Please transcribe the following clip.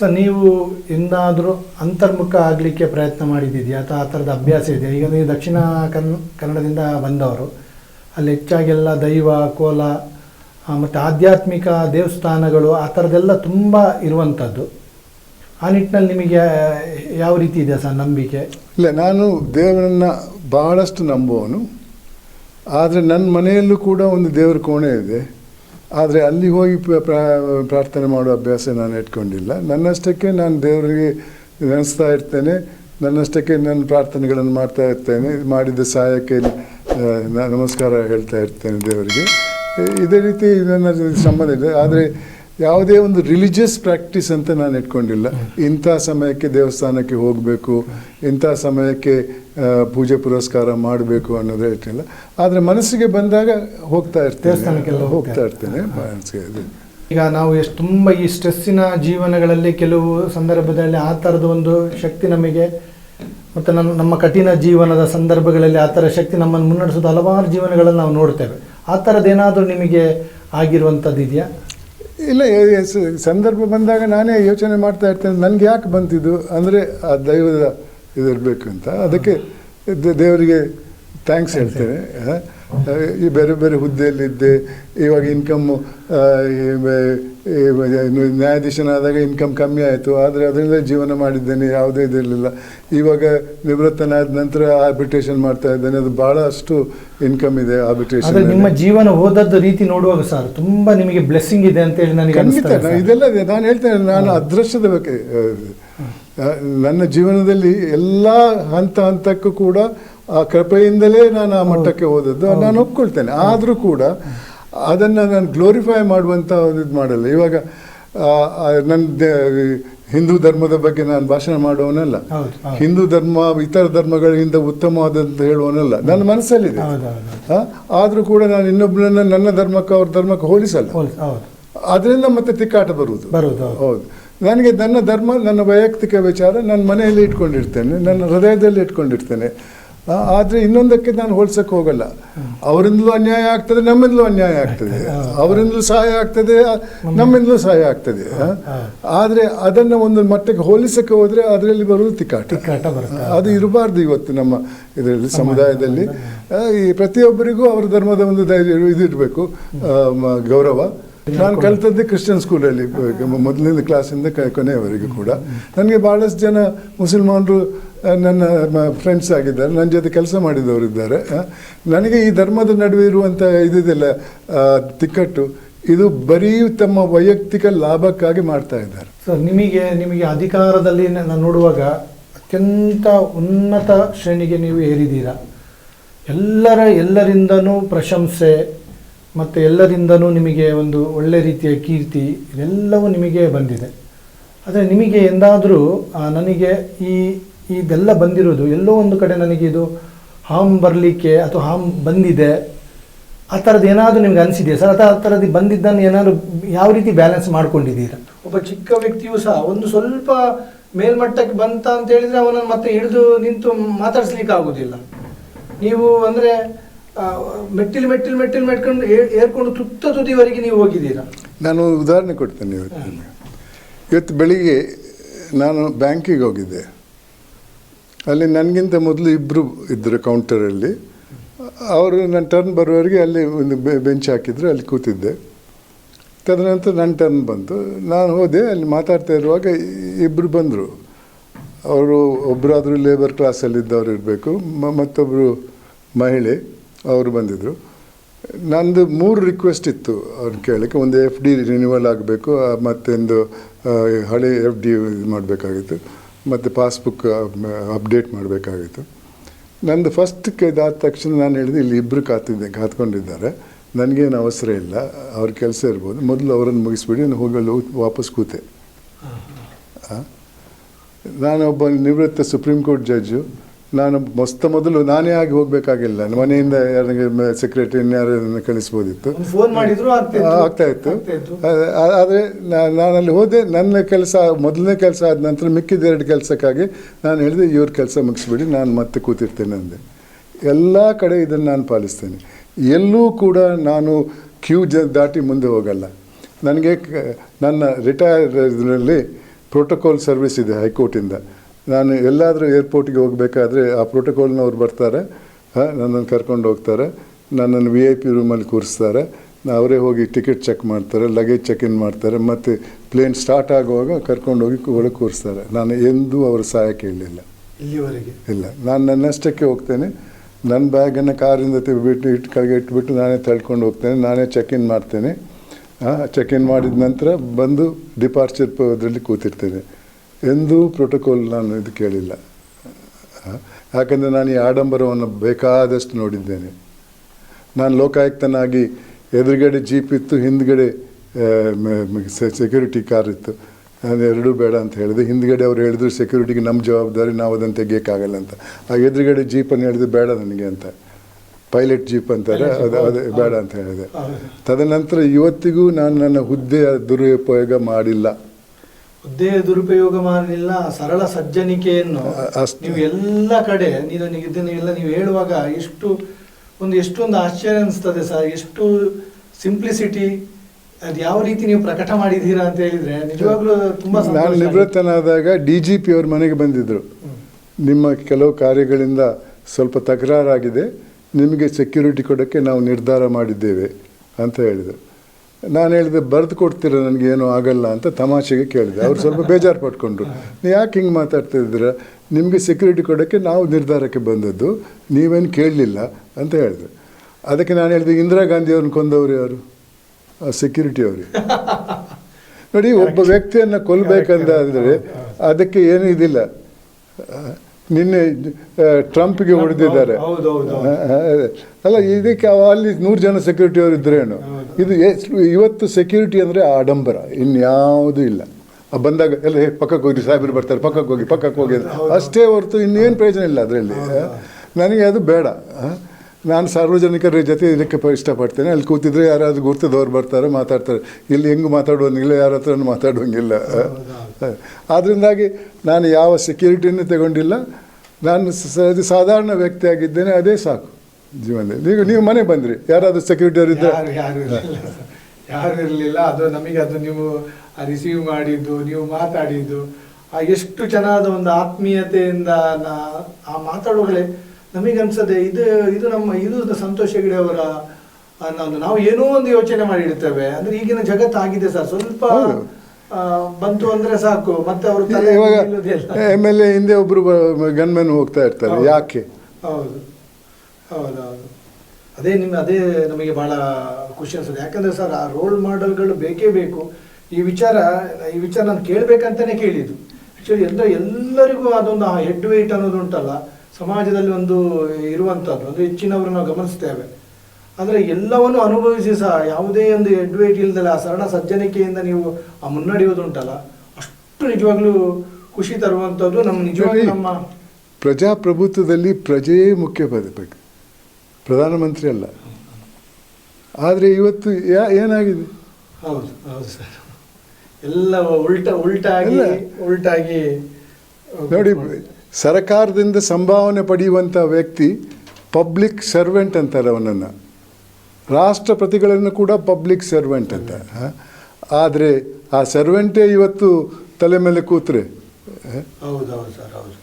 Sir ನೀವು ಇನ್ನಾದರೂ ಅಂತರ್ಮುಖ ಆಗಲಿಕ್ಕೆ ಪ್ರಯತ್ನ ಮಾಡಿದ್ದೀಯಾ ಅಥವಾ ಆ ಥರದ ಅಭ್ಯಾಸ ಇದೆಯಾ? ಈಗ ನೀವು ದಕ್ಷಿಣ ಕನ್, ಕನ್ನಡದಿಂದ ಬಂದವರು, ಅಲ್ಲಿ ಹೆಚ್ಚಾಗೆಲ್ಲ ದೈವ, ಕೋಲ ಮತ್ತು ಆಧ್ಯಾತ್ಮಿಕ ದೇವಸ್ಥಾನಗಳು ಆ ಥರದ್ದೆಲ್ಲ ತುಂಬ ಇರುವಂಥದ್ದು. ಆ ನಿಟ್ಟಿನಲ್ಲಿ ನಿಮಗೆ ಯಾವ ರೀತಿ ಇದೆ ಸರ್ ನಂಬಿಕೆ? ಇಲ್ಲ, ನಾನು ದೇವರನ್ನು ಬಹಳಷ್ಟು ನಂಬುವವನು. ಆದರೆ ನನ್ನ ಮನೆಯಲ್ಲೂ ಕೂಡ ಒಂದು ದೇವರ ಕೋಣೆ ಇದೆ. ಆದರೆ ಅಲ್ಲಿ ಹೋಗಿ ಪ್ರ- ಪ್ರಾ- ಪ್ರಾರ್ಥನೆ ಮಾಡೋ ಅಭ್ಯಾಸ ನಾನು ಇಟ್ಕೊಂಡಿಲ್ಲ. ನನ್ನಷ್ಟಕ್ಕೆ ನಾನು ದೇವರಿಗೆ ನೆನೆಸ್ತಾ ಇರ್ತೇನೆ. ನನ್ನಷ್ಟಕ್ಕೆ ನನ್ನ ಪ್ರಾರ್ಥನೆಗಳನ್ನು ಮಾಡ್ತಾ ಇರ್ತೇನೆ. ಮಾಡಿದ ಸಹಾಯಕ್ಕೆ ನಮಸ್ಕಾರ ಹೇಳ್ತಾ ಇರ್ತೇನೆ ದೇವರಿಗೆ. ಇದೇ ರೀತಿ ನನ್ನ ಸಂಬಂಧ ಇದೆ. ಆದರೆ ಯಾವುದೇ ಒಂದು ರಿಲಿಜಿಯಸ್ ಪ್ರಾಕ್ಟೀಸ್ ಅಂತ ನಾನು ಇಟ್ಕೊಂಡಿಲ್ಲ. ಇಂಥ ಸಮಯಕ್ಕೆ ದೇವಸ್ಥಾನಕ್ಕೆ ಹೋಗಬೇಕು ಇಂಥ ಸಮಯಕ್ಕೆ ಪೂಜೆ ಪುರಸ್ಕಾರ ಮಾಡಬೇಕು ಅನ್ನೋದೇ ಇಟ್ಟಿಲ್ಲ. ಆದರೆ ಮನಸ್ಸಿಗೆ ಬಂದಾಗ ಹೋಗ್ತಾ ಇರ್ತೇನೆ. ದೇವಸ್ಥಾನಕ್ಕೆಲ್ಲ ಹೋಗ್ತಾ ಇರ್ತೇನೆ. ಮನಸ್ಸಿಗೆ ಈಗ ನಾವು ಎಷ್ಟು ತುಂಬ ಈ ಸ್ಟ್ರೆಸ್ಸಿನ ಜೀವನಗಳಲ್ಲಿ ಕೆಲವು ಸಂದರ್ಭದಲ್ಲಿ ಆ ಥರದ ಒಂದು ಶಕ್ತಿ ನಮಗೆ ಮತ್ತು ನಮ್ಮ ನಮ್ಮ ಕಠಿಣ ಜೀವನದ ಸಂದರ್ಭಗಳಲ್ಲಿ ಆ ಥರ ಶಕ್ತಿ ನಮ್ಮನ್ನು ಮುನ್ನಡೆಸೋದು ಹಲವಾರು ಜೀವನಗಳನ್ನು ನಾವು ನೋಡ್ತೇವೆ. ಆ ಥರದ್ದೇನಾದರೂ ನಿಮಗೆ ಆಗಿರುವಂಥದ್ದು ಇದೆಯಾ ಇಲ್ಲ ಸಂದರ್ಭ ಬಂದಾಗ ನಾನೇ ಯೋಚನೆ ಮಾಡ್ತಾ ಇರ್ತೇನೆ. ನನಗೆ ಯಾಕೆ ಬಂತಿದ್ದು? ಅಂದರೆ ಆ ದೈವದ ಇದಿರಬೇಕು ಅಂತ. ಅದಕ್ಕೆ ದೇವರಿಗೆ ಥ್ಯಾಂಕ್ಸ್ ಹೇಳ್ತೇನೆ. ಈ ಬೇರೆ ಬೇರೆ ಹುದ್ದೆಯಲ್ಲಿದ್ದೆ. ಇವಾಗ ಇನ್ಕಮ್ ನ್ಯಾಯಾಧೀಶನಾದಾಗ ಇನ್ಕಮ್ ಕಮ್ಮಿ ಆಯಿತು. ಆದರೆ ಅದರಿಂದ ಜೀವನ ಮಾಡಿದ್ದೇನೆ ಯಾವುದೇ ಇದಿರಲಿಲ್ಲ. ಇವಾಗ ನಿವೃತ್ತನಾದ ನಂತರ ಆರ್ಬಿಟ್ರೇಷನ್ ಮಾಡ್ತಾ ಇದ್ದೇನೆ. ಅದು ಭಾಳಷ್ಟು ಇನ್ಕಮ್ ಇದೆ ಆರ್ಬಿಟ್ರೇಷನ್ ನಿಮ್ಮ ಜೀವನ ಹೋದದ್ದು ರೀತಿ ನೋಡುವಾಗ ಸರ್ ತುಂಬ ನಿಮಗೆ ಬ್ಲೆಸ್ಸಿಂಗ್ ಇದೆ ಅಂತ ಹೇಳಿ ನನಗೆ ಖಂಡಿತ. ಇದೆಲ್ಲ ಇದೆ. ನಾನು ಹೇಳ್ತೇನೆ ನಾನು ಅದೃಷ್ಟದ ಬಗ್ಗೆ ನನ್ನ ಜೀವನದಲ್ಲಿ ಎಲ್ಲ ಹಂತ ಹಂತಕ್ಕೂ ಕೂಡ ಆ ಕೃಪೆಯಿಂದಲೇ ನಾನು ಆ ಮಟ್ಟಕ್ಕೆ ಹೋದದ್ದು. ನಾನು ಒಪ್ಕೊಳ್ತೇನೆ. ಆದರೂ ಕೂಡ ಅದನ್ನು ನಾನು ಗ್ಲೋರಿಫೈ ಮಾಡುವಂಥ ಒಂದು ಇದು ಮಾಡಲ್ಲ. ಇವಾಗ ನನ್ನ ಹಿಂದೂ ಧರ್ಮದ ಬಗ್ಗೆ ನಾನು ಭಾಷಣ ಮಾಡುವವನಲ್ಲ. ಹೌದು ಧರ್ಮ ಇತರ ಧರ್ಮಗಳಿಂದ ಉತ್ತಮವಾದಂತ ಹೇಳುವವನಲ್ಲ. ನನ್ನ ಮನಸ್ಸಲ್ಲಿದೆ. ಆದರೂ ಕೂಡ ನಾನು ಇನ್ನೊಬ್ಬರನ್ನ ನನ್ನ ಧರ್ಮಕ್ಕೆ ಅವ್ರ ಧರ್ಮಕ್ಕೆ ಹೋಲಿಸಲ್ಲ. ಅದರಿಂದ ಮತ್ತೆ ತಿಕ್ಕಾಟ ಬರುವುದು. ಹೌದು. ನನಗೆ ನನ್ನ ಧರ್ಮ ನನ್ನ ವೈಯಕ್ತಿಕ ವಿಚಾರ ನನ್ನ ಮನೆಯಲ್ಲಿ ಇಟ್ಕೊಂಡಿರ್ತೇನೆ ನನ್ನ ಹೃದಯದಲ್ಲಿ ಇಟ್ಕೊಂಡಿರ್ತೇನೆ. ಆದ್ರೆ ಇನ್ನೊಂದಕ್ಕೆ ನಾನು ಹೋಲ್ಸಕ್ಕೆ ಹೋಗಲ್ಲ. ಅವರಿಂದಲೂ ಅನ್ಯಾಯ ಆಗ್ತದೆ ನಮ್ಮಿಂದಲೂ ಅನ್ಯಾಯ ಆಗ್ತದೆ. ಅವರಿಂದಲೂ ಸಹಾಯ ಆಗ್ತದೆ ನಮ್ಮಿಂದಲೂ ಸಹಾಯ ಆಗ್ತದೆ ಆದರೆ ಅದನ್ನು ಒಂದು ಮಟ್ಟಕ್ಕೆ ಹೋಲಿಸಕ್ಕೆ ಹೋದರೆ ಅದರಲ್ಲಿ ಬರುವುದು ತಿಕ್ಕಾಟ. ಅದು ಇರಬಾರ್ದು ಇವತ್ತು ನಮ್ಮ ಇದರಲ್ಲಿ ಸಮುದಾಯದಲ್ಲಿ. ಈ ಪ್ರತಿಯೊಬ್ಬರಿಗೂ ಅವರ ಧರ್ಮದ ಒಂದು ಧೈರ್ಯ ಇದಿರಬೇಕು ಗೌರವ. ನಾನು ಕಲಿತದ್ದೇ ಕ್ರಿಶ್ಚಿಯನ್ ಸ್ಕೂಲಲ್ಲಿ ಮೊದಲನೇ ಕ್ಲಾಸಿಂದ ಕೊನೆಯವರೆಗೆ ಕೂಡ. ನನಗೆ ಭಾಳಷ್ಟು ಜನ ಮುಸಲ್ಮಾನರು ನನ್ನ ಫ್ರೆಂಡ್ಸ್ ಆಗಿದ್ದಾರೆ. ನನ್ನ ಜೊತೆ ಕೆಲಸ ಮಾಡಿದವರು ಇದ್ದಾರೆ. ನನಗೆ ಈ ಧರ್ಮದ ನಡುವೆ ಇರುವಂಥ ಇದಿದೆಲ್ಲ ತಿಕ್ಕಟ್ಟು ಇದು ಬರೀ ತಮ್ಮ ವೈಯಕ್ತಿಕ ಲಾಭಕ್ಕಾಗಿ ಮಾಡ್ತಾ ಇದ್ದಾರೆ. ಸರ್ ನಿಮಗೆ ನಿಮಗೆ ಅಧಿಕಾರದಲ್ಲಿ ನಾನು ನೋಡುವಾಗ ಅತ್ಯಂತ ಉನ್ನತ ಶ್ರೇಣಿಗೆ ನೀವು ಏರಿದ್ದೀರಾ? ಎಲ್ಲರ ಎಲ್ಲರಿಂದನೂ ಪ್ರಶಂಸೆ ಮತ್ತು ಎಲ್ಲರಿಂದನೂ ನಿಮಗೆ ಒಂದು ಒಳ್ಳೆ ರೀತಿಯ ಕೀರ್ತಿ ಇದೆಲ್ಲವೂ ನಿಮಗೆ ಬಂದಿದೆ. ಆದರೆ ನಿಮಗೆ ಎಂದಾದರೂ ನನಗೆ ಈ, ಇದೆಲ್ಲ ಬಂದಿರೋದು, ಎಲ್ಲೋ ಒಂದು ಕಡೆ ನನಗೆ ಇದು ಹಾಮ್ ಬರಲಿಕ್ಕೆ ಅಥವಾ ಹಾಮ್ ಬಂದಿದೆ, ಆ ಥರದ್ದು ಏನಾದರೂ ನಿಮ್ಗೆ ಅನಿಸಿದೆಯಾ? ಸರ್ ಅಥವಾ ಆ ಥರದ್ದು ಬಂದಿದ್ದನ್ನು ಏನಾದರೂ ಯಾವ ರೀತಿ ಬ್ಯಾಲೆನ್ಸ್ ಮಾಡ್ಕೊಂಡಿದ್ದೀರಾ? ಒಬ್ಬ ಚಿಕ್ಕ ವ್ಯಕ್ತಿಯೂ ಸಹ ಒಂದು ಸ್ವಲ್ಪ ಮೇಲ್ಮಟ್ಟಕ್ಕೆ ಬಂತ ಅಂತ ಹೇಳಿದ್ರೆ ಅವನನ್ನು ಮತ್ತೆ ಹಿಡಿದು ನಿಂತು ಮಾತಾಡಿಸ್ಲಿಕ್ಕೆ ಆಗೋದಿಲ್ಲ. ನೀವು ಅಂದರೆ ಮೆಟ್ಟಿಲು ಮೆಟ್ಟಿಲು ಮೆಟ್ಟಿಲು ಮೆಟ್ಕೊಂಡು ಏರ್ಕೊಂಡು ತುತ್ತ ತುದಿವರೆಗೆ ನೀವು ಹೋಗಿದ್ದೀರಾ? ನಾನು ಉದಾಹರಣೆ ಕೊಡ್ತೇನೆ ಇವತ್ತು. ಇವತ್ತು ಬೆಳಿಗ್ಗೆ ನಾನು ಬ್ಯಾಂಕಿಗೆ ಹೋಗಿದ್ದೆ. ಅಲ್ಲಿ ನನಗಿಂತ ಮೊದಲು ಇಬ್ಬರು ಇದ್ದರು ಕೌಂಟರಲ್ಲಿ ಅವರು ನನ್ನ ಟರ್ನ್ ಬರೋವರೆಗೆ ಅಲ್ಲಿ ಒಂದು ಬೆಂಚ್ ಹಾಕಿದ್ರು ಅಲ್ಲಿ ಕೂತಿದ್ದೆ. ತದನಂತರ ನನ್ನ ಟರ್ನ್ ಬಂತು. ನಾನು ಹೋದೆ ಅಲ್ಲಿ ಮಾತಾಡ್ತಾ ಇರುವಾಗ ಇಬ್ಬರು ಬಂದರು. ಅವರು ಒಬ್ಬರಾದರೂ ಲೇಬರ್ ಕ್ಲಾಸಲ್ಲಿದ್ದವ್ರು ಇರಬೇಕು ಮತ್ತೊಬ್ಬರು ಮಹಿಳೆ. ಅವರು ಬಂದಿದ್ದರು ನಂದು ಮೂರು ರಿಕ್ವೆಸ್ಟ್ ಇತ್ತು ಅವ್ರು ಕೇಳಕ್ಕೆ ಒಂದು ಎಫ್ ಡಿ ರಿನ್ಯೂವಲ್ ಆಗಬೇಕು ಮತ್ತೊಂದು ಒಂದು ಹಳೆ ಎಫ್ ಡಿ ಇದು ಮಾಡಬೇಕಾಗಿತ್ತು. ಮತ್ತು ಪಾಸ್ಬುಕ್ ಅಪ್ಡೇಟ್ ಮಾಡಬೇಕಾಗಿತ್ತು. ನಂದು ಫಸ್ಟ್ ಕೈದಾದ ತಕ್ಷಣ ನಾನು ಹೇಳಿದೆ ಇಲ್ಲಿ ಇಬ್ಬರು ಕಾತಿದ್ದೆ ಕಾತ್ಕೊಂಡಿದ್ದಾರೆ. ನನಗೇನು ಅವಸರ ಇಲ್ಲ ಅವ್ರ ಕೆಲಸ ಇರ್ಬೋದು. ಮೊದಲು ಅವರನ್ನು ಮುಗಿಸ್ಬಿಡಿ ನಾನು ಹೋಗಲು ವಾಪಸ್ ಕೂತೆ? ನಾನೊಬ್ಬ ನಿವೃತ್ತ ಸುಪ್ರೀಂ ಕೋರ್ಟ್ ಜಡ್ಜು ನಾನು ಮೊತ್ತ ಮೊದಲು ನಾನೇ ಆಗಿ ಹೋಗಬೇಕಾಗಿಲ್ಲ. ನನ್ನ ಮನೆಯಿಂದ ಯಾರಿಗೆ ಸೆಕ್ರೆಟರಿ ಯಾರು ಕಳಿಸ್ಬೋದಿತ್ತು. ಫೋನ್ ಮಾಡಿದ್ರು ಆಗ್ತಾ ಇತ್ತು. ಆದರೆ ನಾನಲ್ಲಿ ಹೋದೆ. ನನ್ನ ಕೆಲಸ ಮೊದಲನೇ ಕೆಲಸ ಆದ ನಂತರ ಮಿಕ್ಕಿದ ಎರಡು ಕೆಲಸಕ್ಕಾಗಿ ನಾನು ಹೇಳಿದೆ ಇವ್ರ ಕೆಲಸ ಮುಗಿಸ್ಬಿಡಿ ನಾನು ಮತ್ತೆ ಕೂತಿರ್ತೇನೆ ಅಂದೆ. ಎಲ್ಲ ಕಡೆ ಇದನ್ನು ನಾನು ಪಾಲಿಸ್ತೇನೆ. ಎಲ್ಲೂ ಕೂಡ ನಾನು ಕ್ಯೂ ಜ ದಾಟಿ ಮುಂದೆ ಹೋಗಲ್ಲ. ನನಗೆ ನನ್ನ ರಿಟೈರ್ ಇದರಲ್ಲಿ ಪ್ರೋಟೋಕಾಲ್ ಸರ್ವಿಸ್ ಇದೆ ಹೈಕೋರ್ಟಿಂದ. ನಾನು ಎಲ್ಲಾದರೂ ಏರ್ಪೋರ್ಟಿಗೆ ಹೋಗಬೇಕಾದ್ರೆ ಆ ಪ್ರೋಟೋಕಾಲ್ನವ್ರು ಬರ್ತಾರೆ. ಹಾಂ ನನ್ನನ್ನು ಕರ್ಕೊಂಡು ಹೋಗ್ತಾರೆ. ನನ್ನನ್ನು ವಿ ಐ ಪಿ ರೂಮಲ್ಲಿ ಕೂರಿಸ್ತಾರೆ. ಅವರೇ ಹೋಗಿ ಟಿಕೆಟ್ ಚೆಕ್ ಮಾಡ್ತಾರೆ ಲಗೇಜ್ ಚೆಕ್ ಇನ್ ಮಾಡ್ತಾರೆ. ಮತ್ತು ಪ್ಲೇನ್ ಸ್ಟಾರ್ಟ್ ಆಗುವಾಗ ಕರ್ಕೊಂಡು ಹೋಗಿ ಒಳಗೆ ಕೂರಿಸ್ತಾರೆ. ನಾನು ಎಂದೂ ಅವರ ಸಹಾಯ ಕೇಳಲಿಲ್ಲ. ಇಲ್ಲಿವರೆಗೆ? ಇಲ್ಲ. ನಾನು ನನ್ನಷ್ಟಕ್ಕೆ ಹೋಗ್ತೇನೆ. ನನ್ನ ಬ್ಯಾಗನ್ನು ಕಾರಿಂದ ಬಿಟ್ಟು ಇಟ್ಟು ಕಳೆಗೆ ಇಟ್ಬಿಟ್ಟು ನಾನೇ ತಳ್ಕೊಂಡು ಹೋಗ್ತೇನೆ. ನಾನೇ ಚೆಕ್ ಇನ್ ಮಾಡ್ತೇನೆ. ಚೆಕ್ ಇನ್ ಮಾಡಿದ ನಂತರ ಬಂದು ಡಿಪಾರ್ಚರ್ ಇದರಲ್ಲಿ ಕೂತಿರ್ತೇನೆ. ಎಂದೂ ಪ್ರೋಟೋಕಾಲ್ ನಾನು ಇದು ಕೇಳಿಲ್ಲ. ಯಾಕಂದರೆ ನಾನು ಈ ಆಡಂಬರವನ್ನು ಬೇಕಾದಷ್ಟು ನೋಡಿದ್ದೇನೆ. ನಾನು ಲೋಕಾಯುಕ್ತನಾಗಿ ಎದುರುಗಡೆ ಜೀಪ್ ಇತ್ತು ಹಿಂದ್ಗಡೆ ಸೆಕ್ಯೂರಿಟಿ ಕಾರ್ ಇತ್ತು. ನಾನು ಎರಡೂ ಬೇಡ ಅಂತ ಹೇಳಿದೆ. ಹಿಂದ್ಗಡೆ ಅವ್ರು ಹೇಳಿದ್ರು ಸೆಕ್ಯೂರಿಟಿಗೆ ನಮ್ಮ ಜವಾಬ್ದಾರಿ ನಾವು ಅದನ್ನು ತೆಗಿಯೋಕ್ಕಾಗಲ್ಲ ಅಂತ. ಆ ಎದುರುಗಡೆ ಜೀಪನ್ನು ಹೇಳಿದ್ರು ಬೇಡ ನನಗೆ ಅಂತ. ಪೈಲಟ್ ಜೀಪ್ ಅಂತಾರೆ ಅದು ಅದು ಬೇಡ ಅಂತ ಹೇಳಿದೆ. ತದನಂತರ ಇವತ್ತಿಗೂ ನಾನು ನನ್ನ ಹುದ್ದೆಯ ದುರುಪಯೋಗ ಮಾಡಿಲ್ಲ. ಹುದ್ದೆಯ ದುರುಪಯೋಗ ಮಾಡಲಿಲ್ಲ ಸರಳ ಸಜ್ಜನಿಕೆಯನ್ನು ನೀವು ಎಲ್ಲ ಕಡೆ ನೀವು ನೀವು ಇದನ್ನು ಎಲ್ಲ ನೀವು ಹೇಳುವಾಗ ಎಷ್ಟು ಒಂದು ಎಷ್ಟೊಂದು ಆಶ್ಚರ್ಯ ಅನಿಸ್ತದೆ ಸರ್ ಎಷ್ಟು ಸಿಂಪ್ಲಿಸಿಟಿ ಅದು ಯಾವ ರೀತಿ ನೀವು ಪ್ರಕಟ ಮಾಡಿದ್ದೀರಾ ಅಂತ ಹೇಳಿದ್ರೆ ನಿಜವಾಗ್ಲೂ ತುಂಬಾ ನಾನು. ನಿವೃತ್ತನಾದಾಗ ಡಿ ಜಿ ಪಿ ಅವ್ರ ಮನೆಗೆ ಬಂದಿದ್ದರು ನಿಮ್ಮ ಕೆಲವು ಕಾರ್ಯಗಳಿಂದ ಸ್ವಲ್ಪ ತಕರಾರಾಗಿದೆ ನಿಮಗೆ ಸೆಕ್ಯೂರಿಟಿ ಕೊಡೋಕ್ಕೆ ನಾವು ನಿರ್ಧಾರ ಮಾಡಿದ್ದೇವೆ ಅಂತ ಹೇಳಿದರು. ನಾನು ಹೇಳಿದೆ ಬರೆದು ಕೊಡ್ತೀರ ನನಗೇನು ಆಗಲ್ಲ ಅಂತ ತಮಾಷೆಗೆ ಕೇಳಿದೆ. ಅವ್ರು ಸ್ವಲ್ಪ ಬೇಜಾರು ಪಟ್ಕೊಂಡ್ರು. ನೀವು ಯಾಕೆ ಹಿಂಗೆ ಮಾತಾಡ್ತಾ ಇದ್ದೀರ? ನಿಮಗೆ ಸೆಕ್ಯೂರಿಟಿ ಕೊಡೋಕ್ಕೆ ನಾವು ನಿರ್ಧಾರಕ್ಕೆ ಬಂದದ್ದು. ನೀವೇನು ಕೇಳಲಿಲ್ಲ ಅಂತ ಹೇಳಿದೆ. ಅದಕ್ಕೆ ನಾನು ಹೇಳಿದೆ ಇಂದಿರಾ ಗಾಂಧಿ ಅವ್ರನ್ನ ಕೊಂದವರು ಯಾರು? ಸೆಕ್ಯೂರಿಟಿ ಅವರು. ನೋಡಿ ಒಬ್ಬ ವ್ಯಕ್ತಿಯನ್ನು ಕೊಲ್ಲಬೇಕಂದಾದರೆ ಅದಕ್ಕೆ ಏನೂ ಇದಿಲ್ಲ. ಆ, ನಿನ್ನೆ ಟ್ರಂಪ್ಗೆ ಹೊಡೆದಿದ್ದಾರೆ. ಅಲ್ಲ ಇದಕ್ಕೆ ಅವ ಅಲ್ಲಿ ನೂರು ಜನ ಸೆಕ್ಯೂರಿಟಿ ಅವರು ಇದ್ರೇನು. ಇದು ಎಷ್ಟು- ಇವತ್ತು ಸೆಕ್ಯೂರಿಟಿ ಅಂದರೆ ಆಡಂಬರ. ಇನ್ಯಾವುದೂ ಇಲ್ಲ. ಬಂದಾಗ ಎಲ್ಲ ಹೇ ಪಕ್ಕಕ್ಕೆ ಹೋಗಿ ಸಾಹೇಬರು ಬರ್ತಾರೆ ಪಕ್ಕಕ್ಕೆ ಹೋಗಿ ಪಕ್ಕಕ್ಕೆ ಹೋಗಿ. ಅಷ್ಟೇ ಹೊರತು ಇನ್ನೇನು ಪ್ರಯೋಜನ ಇಲ್ಲ ಅದರಲ್ಲಿ. ನನಗೆ ಅದು ಬೇಡ. ನಾನು ಸಾರ್ವಜನಿಕರ ಜೊತೆ ಇದಕ್ಕೆ ಪ- ಇಷ್ಟಪಡ್ತೇನೆ. ಅಲ್ಲಿ ಕೂತಿದ್ರೆ ಯಾರಾದರೂ ಗುರ್ತದವ್ರು ಬರ್ತಾರೆ ಮಾತಾಡ್ತಾರೆ. ಇಲ್ಲಿ ಹೆಂಗೆ ಮಾತಾಡುವಂಗಿಲ್ಲ ಯಾರ ಹತ್ರ ಮಾತಾಡುವಂಗಿಲ್ಲ. ಆದ್ದರಿಂದಾಗಿ ನಾನು ಯಾವ ಸೆಕ್ಯೂರಿಟಿಯನ್ನು ತಗೊಂಡಿಲ್ಲ. ನಾನು ಸಾಧಾರಣ ವ್ಯಕ್ತಿಯಾಗಿದ್ದೇನೆ ಅದೇ ಸಾಕು ಜೀವನದಲ್ಲಿ. ನೀವು ನೀವು ಮನೆ ಬಂದ್ರಿ ಯಾರಾದರೂ ಸೆಕ್ಯೂರಿಟಿ ಇದ್ದರೆ ಯಾರು ಇರಲಿಲ್ಲ. ಯಾರು ಇರಲಿಲ್ಲ. ಅದು ನಮಗೆ ಅದು ನೀವು ರಿಸೀವ್ ಮಾಡಿದ್ದು ನೀವು ಮಾತಾಡಿದ್ದು ಆ ಎಷ್ಟು ಚೆನ್ನಾದ ಒಂದು ಆತ್ಮೀಯತೆಯಿಂದ ನಾ- ಆ ಮಾತಾಡೋಗಳೇ ನಮಗೆ ಅನ್ಸದೆ ಇದು ಇದು ನಮ್ಮ ಇದು ಸಂತೋಷ ಹೆಗಡೆ ಅವರ ನಾವು ಏನೋ ಒಂದು ಯೋಚನೆ ಮಾಡಿರ್ತೇವೆ. ಅಂದ್ರೆ ಈಗಿನ ಜಗತ್ತು ಆಗಿದೆ ಸರ್. ಸ್ವಲ್ಪ ಬಂತು ಅಂದ್ರೆ ಸಾಕು ಮತ್ತೆ ಅವರು ಇವಾಗ ಎಂ ಎಲ್ ಎ ಹಿಂದೆ ಒಬ್ಬರು ಗನ್ಮೆನ್ ಹೋಗ್ತಾ ಇರ್ತಾರೆ ಯಾಕೆ? ಹೌದು. ಹೌದೌದು ಅದೇ ನಿಮ್ಮ ಅದೇ ನಮಗೆ ಬಹಳ ಖುಷಿ ಅನ್ಸುತ್ತೆ. ಯಾಕಂದ್ರೆ ಸರ್ ಆ ರೋಲ್ ಮಾಡೆಲ್ಗಳು ಬೇಕೇ ಬೇಕು. ಈ ವಿಚಾರ ಈ ವಿಚಾರ ನಾನು ಕೇಳಬೇಕಂತಾನೆ ಕೇಳಿದ್ದು. ಆ್ಯಕ್ಚುಲಿ ಎಲ್ಲ ಎಲ್ಲರಿಗೂ ಅದೊಂದು ಹೆಡ್ ವೆಯ್ಟ್ ಅನ್ನೋದು ಉಂಟಲ್ಲ ಸಮಾಜದಲ್ಲಿ ಒಂದು ಇರುವಂಥದ್ದು ಅಂದರೆ ಹೆಚ್ಚಿನವರು ನಾವು ಗಮನಿಸ್ತೇವೆ. ಆದರೆ ಎಲ್ಲವನ್ನು ಅನುಭವಿಸಿ ಸಹ ಯಾವುದೇ ಒಂದು ಎಡ್ವೇಟ್ ಇಲ್ಲದಲ್ಲ ಇಲ್ದಲ್ಲ ಆ ಸರಳ ಸಜ್ಜನಿಕೆಯಿಂದ ನೀವು ಆ ಮುನ್ನಡೆಯೋದುಂಟಲ್ಲ ಅಷ್ಟು ನಿಜವಾಗ್ಲೂ ಖುಷಿ ತರುವಂಥದ್ದು ನಮ್ಮ ನಿಜವಾಗಿ ನಮ್ಮ ಪ್ರಜಾಪ್ರಭುತ್ವದಲ್ಲಿ ಪ್ರಜೆಯೇ ಮುಖ್ಯ ಪದಬೇಕು ಪ್ರಧಾನಮಂತ್ರಿ ಅಲ್ಲ. ಆದರೆ ಇವತ್ತು ಯಾ ಏನಾಗಿದೆ? ಹೌದು ಹೌದು ಸರ್. ಎಲ್ಲ ಉಲ್ಟ ಉಲ್ಟಾಗಿ. ಉಲ್ಟಾಗಿ ನೋಡಿ ಸರಕಾರದಿಂದ ಸಂಭಾವನೆ ಪಡೆಯುವಂಥ ವ್ಯಕ್ತಿ ಪಬ್ಲಿಕ್ ಸರ್ವೆಂಟ್ ಅಂತಾರೆ ಅವನನ್ನು. ರಾಷ್ಟ್ರಪತಿಗಳನ್ನು ಕೂಡ ಪಬ್ಲಿಕ್ ಸರ್ವೆಂಟ್ ಅಂತ ಆದರೆ ಆ ಸರ್ವೆಂಟೇ ಇವತ್ತು ತಲೆ ಮೇಲೆ ಕೂತ್ರೆ ಹೌದೌದು ಹೌದು ಸರ್, ಹೌದು.